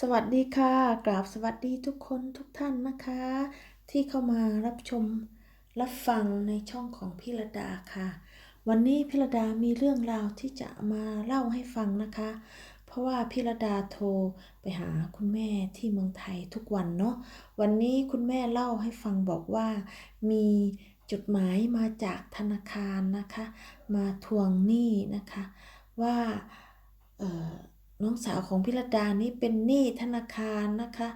สวัสดีค่ะ กราบสวัสดีทุกคนทุกท่านนะคะ ที่เข้ามารับชมรับฟังในช่องของพิรดาค่ะ วันนี้พิรดามีเรื่องราวที่จะมาเล่าให้ฟังนะคะ เพราะว่าพิรดาโทรไปหาคุณแม่ที่เมืองไทยทุกวันเนาะวันนี้คุณแม่เล่าให้ฟังบอกว่ามีจดหมายมาจากธนาคารนะคะ มาทวงหนี้นะคะ ว่าเออ น้องสาวของพิรดานี่เป็นหนี้ธนาคารนะคะ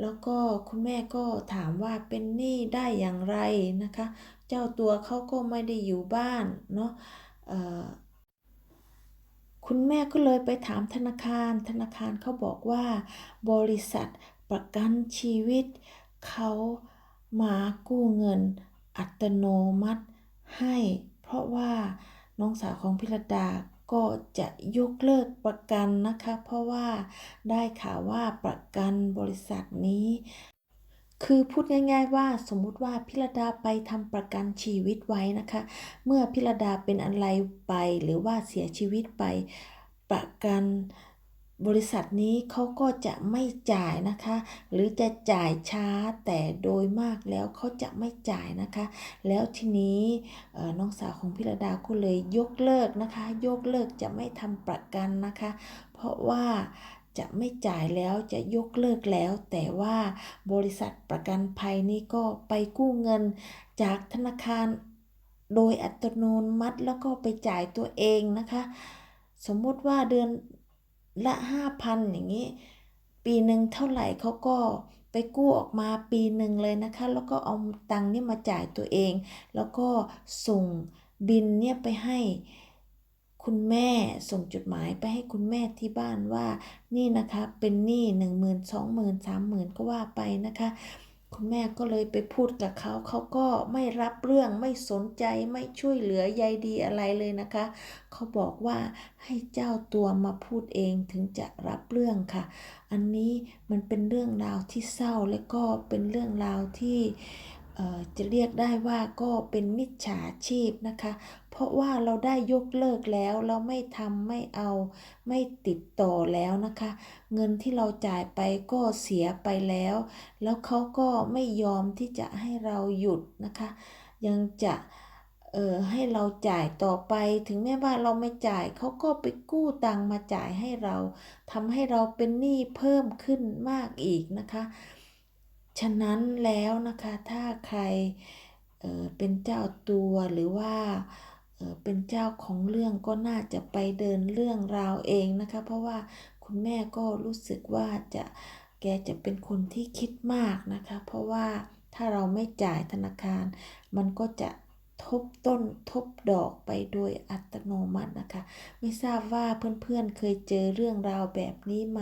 แล้วก็คุณแม่ก็ถามว่าเป็นหนี้ได้อย่างไรนะคะ เจ้าตัวเขาก็ไม่ได้อยู่บ้านเนาะคุณแม่ก็เลยไปถามธนาคาร ธนาคารเขาบอกว่า บริษัทประกันชีวิตเขามากู้เงินอัตโนมัติให้ เพราะว่าน้องสาวของพิรดา ก็จะยกเลิกประกันนะคะ เพราะว่าได้ข่าวว่าประกันบริษัทนี้ คือพูดง่าย ๆ ว่าสมมุติว่าพิรดาไปทำประกันชีวิตไว้นะคะ เมื่อพิรดาเป็นอะไรไปหรือว่าเสียชีวิตไปประกัน บริษัทนี้เขาก็จะไม่จ่ายนะคะ หรือจะจ่ายช้าแต่โดยมากแล้วเขาจะไม่จ่ายนะคะ แล้วทีนี้น้องสาวของพิรดาก็เลยยกเลิกนะคะ ยกเลิกจะไม่ทำประกันนะคะ เพราะว่าจะไม่จ่ายแล้วจะยกเลิกแล้ว แต่ว่าบริษัทประกันภัยนี้ก็ไปกู้เงินจากธนาคารโดยอัตโนมัติแล้วก็ไปจ่ายตัวเองนะคะ สมมติว่าเดือน ละห้าพันอย่างนี้ ปีหนึ่งเท่าไหร่เขาก็ไปกู้ออกมาปีหนึ่งเลยนะคะ แล้วก็เอาตังค์เนี่ยมาจ่ายตัวเอง แล้วก็ส่งบินเนี่ยไปให้คุณแม่ส่งจดหมายไปให้คุณแม่ที่บ้านว่านี่นะคะเป็นหนี้หนึ่งหมื่นสองหมื่นสามหมื่นก็ว่าไปนะคะ คุณแม่ก็เลยไปพูดกับเขา เขาก็ไม่รับเรื่องไม่สนใจไม่ช่วยเหลือใยดีอะไรเลยนะคะ เขาบอกว่าให้เจ้าตัวมาพูดเองถึงจะรับเรื่องค่ะ อันนี้มันเป็นเรื่องราวที่เศร้าและก็เป็นเรื่องราวที่ จะเรียกได้ว่าก็เป็นมิจฉาชีพนะคะ เพราะว่าเราได้ยกเลิกแล้ว เราไม่ทำไม่เอาไม่ติดต่อแล้วนะคะ เงินที่เราจ่ายไปก็เสียไปแล้ว แล้วเขาก็ไม่ยอมที่จะให้เราหยุดนะคะ ยังจะเออให้เราจ่ายต่อไปถึงแม้ว่าเราไม่จ่ายเขาก็ไปกู้ตังค์มาจ่ายให้เราทำให้เราเป็นหนี้เพิ่มขึ้นมากอีกนะคะ ฉะนั้นแล้วนะคะถ้าใครเเป็นเจ้าตัวหรือว่าเเป็นเจ้าของเรื่องก็น่าจะไปเดินเรื่องราวเองนะคะ เพราะว่าคุณแม่ก็รู้สึกว่าจะแกจะเป็นคนที่คิดมากนะคะ เพราะว่าถ้าเราไม่จ่ายธนาคาร มันก็จะทบต้นทบดอกไปโดยอัตโนมัตินะคะ ไม่ทราบว่าเพื่อนๆเคยเจอเรื่องราวแบบนี้ไหม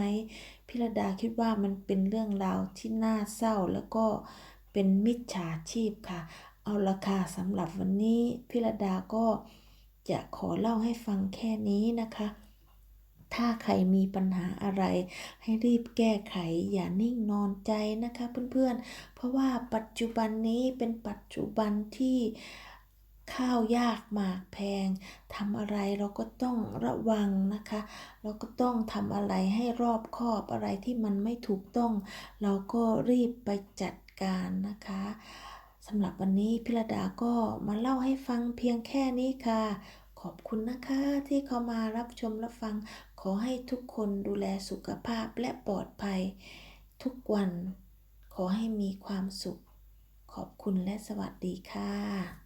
พิรดาคิดว่ามันเป็นเรื่องราวที่น่าเศร้าแล้วก็เป็นมิจฉาชีพค่ะ เอาละค่ะสำหรับวันนี้พิรดาก็จะขอเล่าให้ฟังแค่นี้นะคะ ถ้าใครมีปัญหาอะไรให้รีบแก้ไขอย่านิ่งนอนใจนะคะเพื่อนๆเพราะว่าปัจจุบันนี้เป็นปัจจุบันที่ ข้าวยากหมากแพงทำอะไรเราก็ต้องระวังนะคะ เราก็ต้องทำอะไรให้รอบคอบอะไรที่มันไม่ถูกต้อง เราก็รีบไปจัดการนะคะสำหรับวันนี้พิรดาก็มาเล่าให้ฟังเพียงแค่นี้ค่ะ ขอบคุณนะคะที่เข้ามารับชมรับฟัง ขอให้ทุกคนดูแลสุขภาพและปลอดภัย ทุกวัน ขอให้มีความสุข ขอบคุณและสวัสดีค่ะ